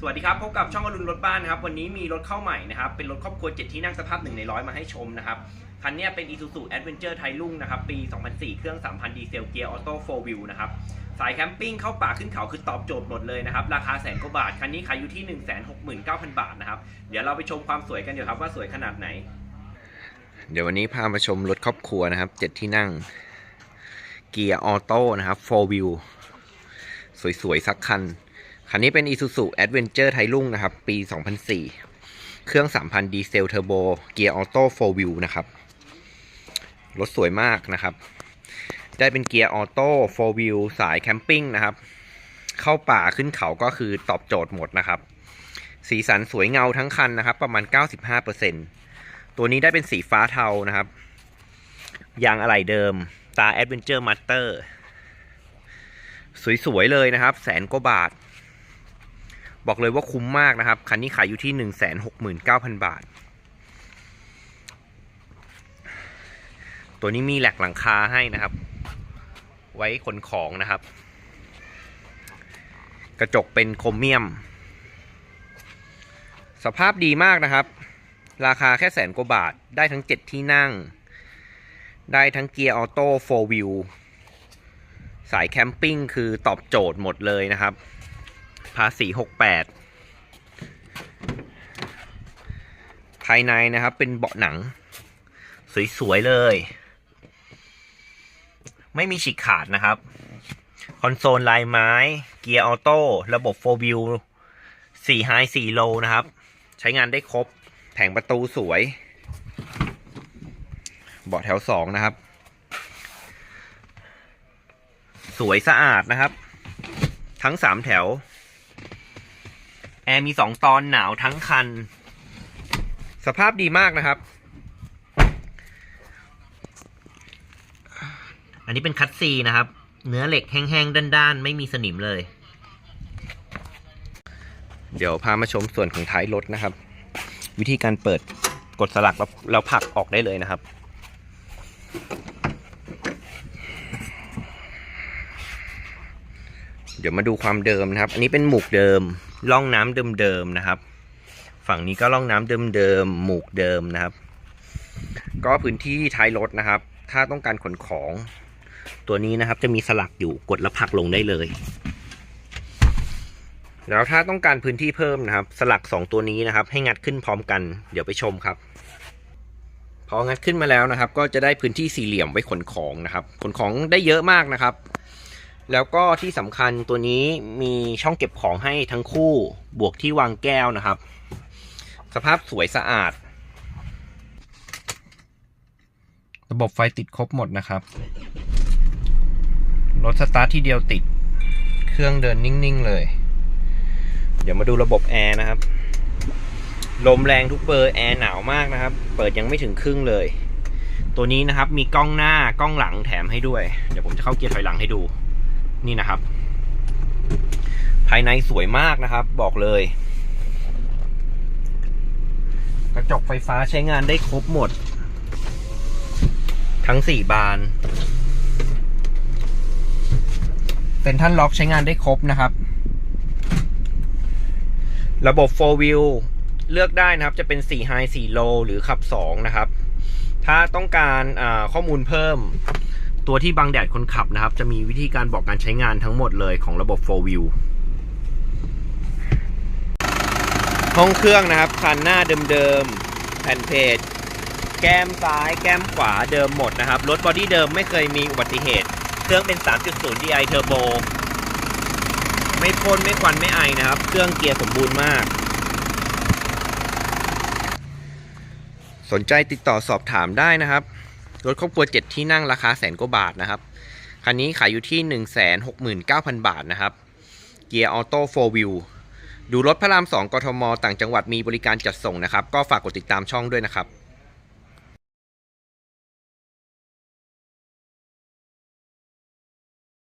สวัสดีครับพบกับช่องอรุณรถบ้านนะครับวันนี้มีรถเข้าใหม่นะครับเป็นรถครอบครัว 7 ที่นั่งสภาพหนึ่งในร้อยมาให้ชมนะครับคันนี้เป็น Isuzu Adventure ไทรุ่งนะครับปี 2004 เครื่อง 3,000 ดีเซลเกียร์ออโต้4 wheel นะครับสายแคมปิ้งเข้าป่าขึ้นเขาคือตอบโจทย์หมดเลยนะครับราคาแสนกว่าบาท คันนี้ขายอยู่ที่ 169,000 บาทนะครับเดี๋ยวเราไปชมความสวยกันเดี๋ยวครับว่าสวยขนาดไหน เดี๋ยววันนี้พามาชมรถครอบครัวนะครับเจ็ดที่นั่งเกียร์ออโต้นะครับ4 wheel สวยๆสักคัน คันนี้เป็น Isuzu Adventure ไทรุ่งนะครับ ปี 2004 เครื่อง 3,000 ดีเซลเทอร์โบ เกียร์ออโต้4 wheel นะครับ รถสวยมากนะครับ ได้เป็นเกียร์ออโต้4 wheel สายแคมปิ้งนะครับ เข้าป่าขึ้นเขาก็คือตอบโจทย์หมดนะครับ สีสันสวยเงาทั้งคันนะครับ ประมาณ 95%ตัวนี้ได้เป็นสีฟ้าเทานะครับ ยางอะไหล่เดิม ตา Adventure Master สวยๆเลยนะครับ แสนกว่าบาท บอกเลยว่าคุ้มมากนะครับ คันนี้ขายอยู่ที่ 169,000 บาท ตัวนี้มีแหลกหลังคาให้นะครับ ไว้ขนของนะครับ กระจกเป็นโครเมียม สภาพดีมากนะครับ ราคาแค่แสนกว่าบาท ได้ทั้ง 7 ที่นั่ง ได้ทั้งเกียร์ออโต้4 wheel สายแคมปิ้งคือตอบโจทย์หมดเลยนะครับ ภาษี68ภายในนะครับ เป็นเบาะหนัง สวย ๆ เลย ไม่มีฉีกขาดนะครับ คอนโซลลายไม้ เกียร์ออโต้ ระบบ4 wheel 4 high 4 low นะครับ ใช้งานได้ครบ แผงประตูสวย เบาะแถวสองนะครับ สวยสะอาดนะครับ ทั้งสามแถว แอร์มีสองตอนหนาวทั้งคัน สภาพดีมากนะครับ อันนี้เป็นคัตซีนะครับ เนื้อเหล็กแห้งๆ ด้านๆ ไม่มีสนิมเลย เดี๋ยวพามาชมส่วนของท้ายรถนะครับ วิธีการเปิดกดสลักแล้วแล้วผลักออกได้เลยนะครับเดี๋ยวมาดูความเดิมนะครับ อันนี้เป็นหมูกเดิม ร่องน้ำเดิมๆนะครับ ฝั่งนี้ก็ร่องน้ำเดิมๆหมูกเดิมนะครับ ก็พื้นที่ท้ายรถนะครับ ถ้าต้องการขนของ ตัวนี้นะครับจะมีสลักอยู่กดแล้วผลักลงได้เลย แล้วถ้าต้องการพื้นที่เพิ่มนะครับ สลัก 2 ตัวนี้นะครับ ให้งัดขึ้นพร้อมกัน เดี๋ยวไปชมครับพองัดขึ้นมาแล้วนะครับ ก็จะได้พื้นที่สี่เหลี่ยมไว้ขนของนะครับ ขนของได้เยอะมากนะครับ แล้วก็ที่สำคัญตัวนี้มีช่องเก็บของให้ทั้งคู่บวกที่วางแก้วนะครับ สภาพสวยสะอาด ระบบไฟติดครบหมดนะครับ รถสตาร์ทที่เดียวติด เครื่องเดินนิ่ง ๆ เลย เดี๋ยวมาดูระบบแอร์นะครับ ลมแรงทุกเบอร์แอร์หนาวมากนะครับ เปิดยังไม่ถึงครึ่งเลย ตัวนี้นะครับมีกล้องหน้ากล้องหลังแถมให้ด้วย เดี๋ยวผมจะเข้าเกียร์ถอยหลังให้ดู นี่นะครับ ภายในสวยมากนะครับ บอกเลย กระจกไฟฟ้าใช้งานได้ครบหมด ทั้งสี่บานเป็นท่านล็อกใช้งานได้ครบนะครับ ระบบ 4 wheel เลือกได้นะครับ จะเป็น 4 high 4 low หรือขับ 2 นะครับ ถ้าต้องการข้อมูลเพิ่ม ตัวที่บังแดดคนขับนะครับ จะมีวิธีการบอกการใช้งานทั้งหมดเลยของระบบ 4 wheel ห้องเครื่องนะครับ คันหน้าเดิมๆแผ่นเพจแก้มซ้ายแก้มขวาเดิมหมดนะครับ รถบอดี้เดิมไม่เคยมีอุบัติเหตุ เครื่องเป็น 3.0 DI Turbo ไม่พ่นไม่ควันไม่ไอนะครับ เครื่องเกียร์สมบูรณ์มาก สนใจติดต่อสอบถามได้นะครับ รถครอบครัว 7 ที่นั่งราคาแสนกว่าบาทนะครับ คันนี้ขายอยู่ที่ 169,000 บาทนะครับ เกียร์ออโต้4 wheel ดูรถพระราม 2 กทม ต่างจังหวัดมีบริการจัดส่งนะครับ ก็ฝากกดติดตามช่องด้วยนะครับ